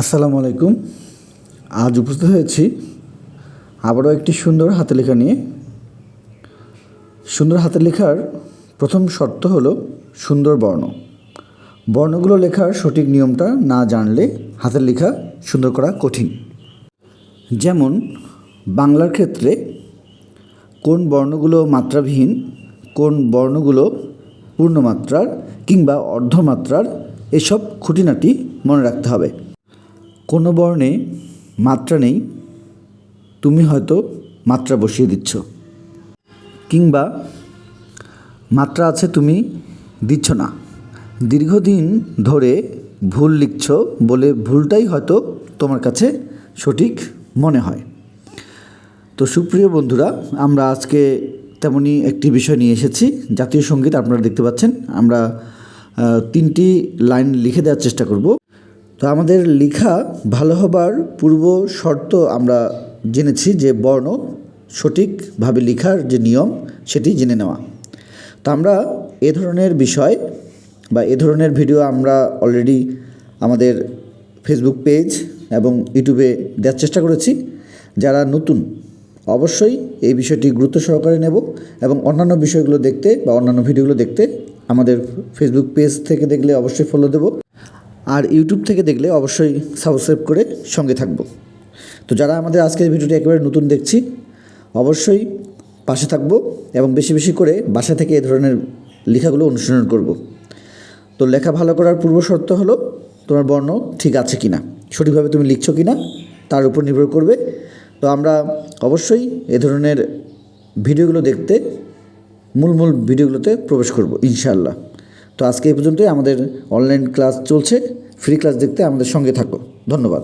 আসসালামু আলাইকুম। আজ উপস্থিত হয়েছি আবারও একটি সুন্দর হাতে লেখা নিয়ে। সুন্দর হাতে লেখার প্রথম শর্ত হলো সুন্দর বর্ণ। বর্ণগুলো লেখার সঠিক নিয়মটা না জানলে হাতের লেখা সুন্দর করা কঠিন। যেমন, বাংলার ক্ষেত্রে কোন বর্ণগুলো মাত্রাবিহীন, কোন বর্ণগুলো পূর্ণমাত্রার কিংবা অর্ধমাত্রার, এসব খুঁটিনাটি মনে রাখতে হবে। কোনো বর্ণে মাত্রা নেই, তুমি হয়তো মাত্রা বসিয়ে দিচ্ছ। কিংবা মাত্রা আছে তুমি দিচ্ছ না। দীর্ঘদিন ধরে ভুল লিখছ বলে ভুলটাই হয়তো তোমার কাছে সঠিক মনে হয়। তো সুপ্রিয় বন্ধুরা, আমরা আজকে তেমনই একটি বিষয় নিয়ে এসেছি, জাতীয় সংগীত আপনারা দেখতে পাচ্ছেন। আমরা তিনটি লাইন লিখে দেওয়ার চেষ্টা করব। তো আমাদের লেখা ভালো হবার পূর্ব শর্ত আমরা জেনেছি যে বর্ণ সঠিকভাবে লেখার যে নিয়ম, সেটি জেনে নেওয়া। তো আমরা এ ধরনের বিষয় বা এ ধরনের ভিডিও আমরা অলরেডি আমাদের ফেসবুক পেজ এবং ইউটিউবে দেওয়ার চেষ্টা করেছি। যারা নতুন, অবশ্যই এই বিষয়টি গুরুত্ব সহকারে নেব এবং অন্যান্য বিষয়গুলো দেখতে বা অন্যান্য ভিডিওগুলো দেখতে আমাদের ফেসবুক পেজ থেকে দেখলে অবশ্যই ফলো দেব। আর ইউটিউব থেকে দেখলে অবশ্যই সাবস্ক্রাইব করে সঙ্গে থাকব। তো যারা আমাদের আজকের ভিডিওটি একেবারে নতুন দেখছি, অবশ্যই পাশে থাকব এবং বেশি বেশি করে বাসা থেকে এ ধরনের লেখাগুলো অনুসরণ করব। তো লেখা ভালো করার পূর্ব শর্ত হলো, তোমার বর্ণ ঠিক আছে কি না সঠিকভাবে তুমি লিখছো কি না তার উপর নির্ভর করবে। তো আমরা অবশ্যই এ ধরনের ভিডিওগুলো দেখতে, মূল মূল ভিডিওগুলোতে প্রবেশ করব, ইনশাআল্লাহ। তো আজকে এই পর্যন্তই। আমাদের অনলাইন ক্লাস চলছে। ফ্রি ক্লাস দেখতে আমাদের সঙ্গে থাকো। ধন্যবাদ।